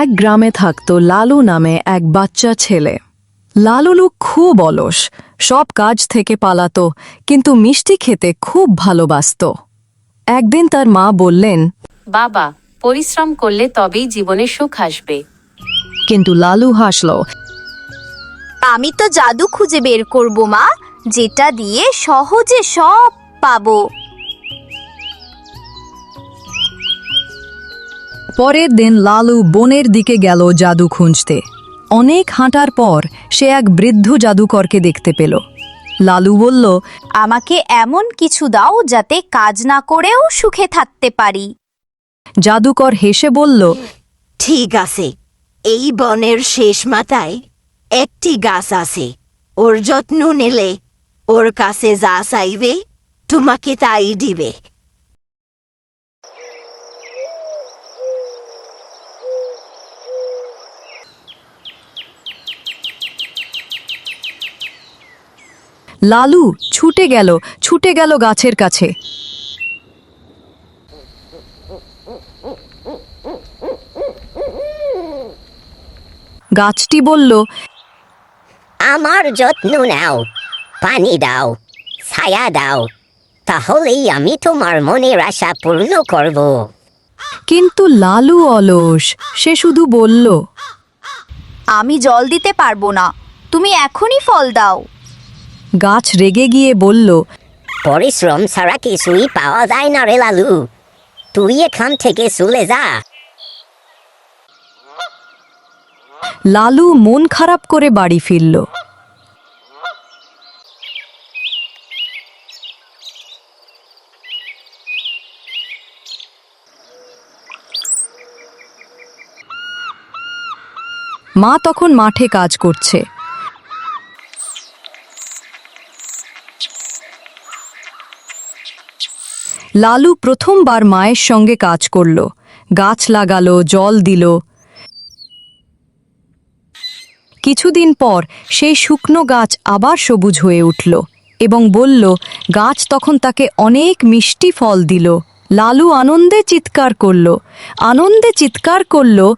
এক গ্রামে থাকত লালু নামে এক বাচ্চা ছেলে। লালুলু খুব অলস সব কাজ থেকে পালাতো কিন্তু মিষ্টি খেতে খুব ভালোবাসত। একদিন তার মা বললেন বাবা পরিশ্রম করলে তবেই জীবনে সুখ আসবে। কিন্তু লালু হাসল আমি তো জাদু খুঁজে বের করব মা যেটা দিয়ে সহজে সব পাবো। পরের দিন লালু বনের দিকে গেল জাদু খুঁজতে। অনেক হাঁটার পর সে এক বৃদ্ধ জাদুকরকে দেখতে পেল। লালু বলল আমাকে এমন কিছু দাও যাতে কাজ না করেও সুখে থাকতে পারি। জাদুকর হেসে বলল ঠিক আছে এই বনের শেষ মাথায় একটি গাছ আছে। ওর যত্ন নিলে ওর কাছে যা চাইবে তোমাকে তাই দিবে। লালু ছুটে গেল ছুটে গেল গাছের কাছে। গাছটি বলল আমার যত্ন নাও পানি দাও ছায়া দাও তাহলেই আমি তোমার মনের আশা পূর্ণ করব। কিন্তু লালু অলস সে শুধু বলল আমি জল দিতে পারব না তুমি এখনই ফল দাও। গাছ রেগে গিয়ে বলল পরিশ্রম ছাড়া কিছুই পাওয়া যায় না রে লালু। তুই এখান থেকে চলে যা। লালু মন খারাপ করে বাড়ি ফিরল। মা তখন মাঠে কাজ করছে। লালু প্রথমবার মায়ের সঙ্গে কাজ করল। গাছ লাগালো, জল দিল। কিছুদিন পর সেই শুকনো গাছ আবার সবুজ হয়ে উঠল এবং বলল, গাছ তখন তাকে অনেক মিষ্টি ফল দিল। লালু আনন্দে চিৎকার করল। আনন্দে চিৎকার করল